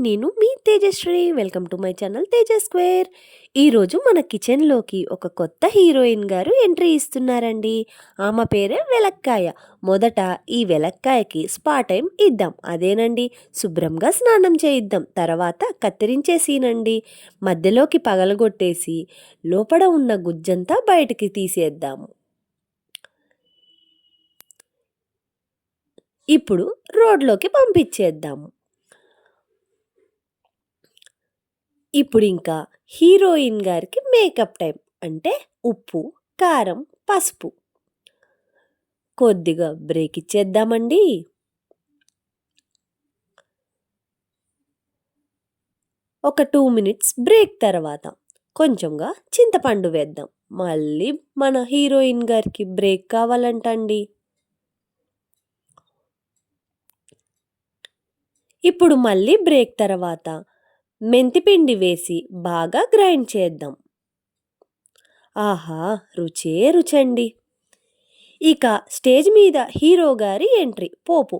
నేను మీ Tejasri. Welcome to my channel Teja square. ఈరోజు మన కిచెన్లోకి ఒక కొత్త హీరోయిన్ గారు ఎంట్రీ ఇస్తున్నారండి. ఆమె పేరే వెలక్కాయ. మొదట ఈ వెలక్కాయకి స్పా టైం ఇద్దాం. అదేనండి శుభ్రంగా స్నానం చేయిద్దాం. తర్వాత కత్తిరించేసినండి మధ్యలోకి పగలగొట్టేసి లోపల ఉన్న గుజ్జంతా బయటికి తీసేద్దాము. ఇప్పుడు రోడ్లోకి పంపించేద్దాము. ఇప్పుడు ఇంకా హీరోయిన్ గారికి మేకప్ టైం అంటే ఉప్పు కారం పసుపు. కొద్దిగా బ్రేక్ ఇచ్చేద్దామండి. ఒక టూ మినిట్స్ బ్రేక్ తర్వాత కొంచెంగా చింతపండు వేద్దాం. మళ్ళీ మన హీరోయిన్ గారికి బ్రేక్ కావాలంటండి. ఇప్పుడు మళ్ళీ బ్రేక్ తర్వాత మెంతిపిండి వేసి బాగా గ్రైండ్ చేద్దాం. ఆహా రుచే రుచండి. ఇక స్టేజ్ మీద హీరో గారి ఎంట్రీ పోపు.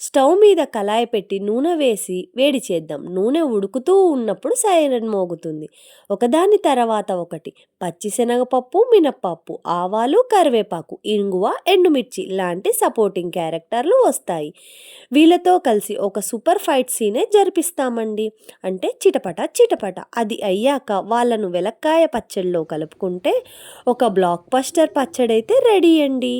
స్టవ్ మీద కళాయి పెట్టి నూనె వేసి వేడి చేద్దాం. నూనె ఉడుకుతూ ఉన్నప్పుడు సైరన్ మోగుతుంది. ఒకదాని తర్వాత ఒకటి. పచ్చిశనగపప్పు మినప్పప్పు ఆవాలు కరివేపాకు ఇంగువ ఎండుమిర్చి లాంటి సపోర్టింగ్ క్యారెక్టర్లు వస్తాయి. వీళ్ళతో కలిసి ఒక సూపర్ ఫైట్ సీనే జరిపిస్తామండి. అంటే చిటపట చిటపట. అది అయ్యాక వాళ్ళను వెలక్కాయ పచ్చడిలో కలుపుకుంటే ఒక బ్లాక్ బస్టర్ పచ్చడైతే రెడీ అండి.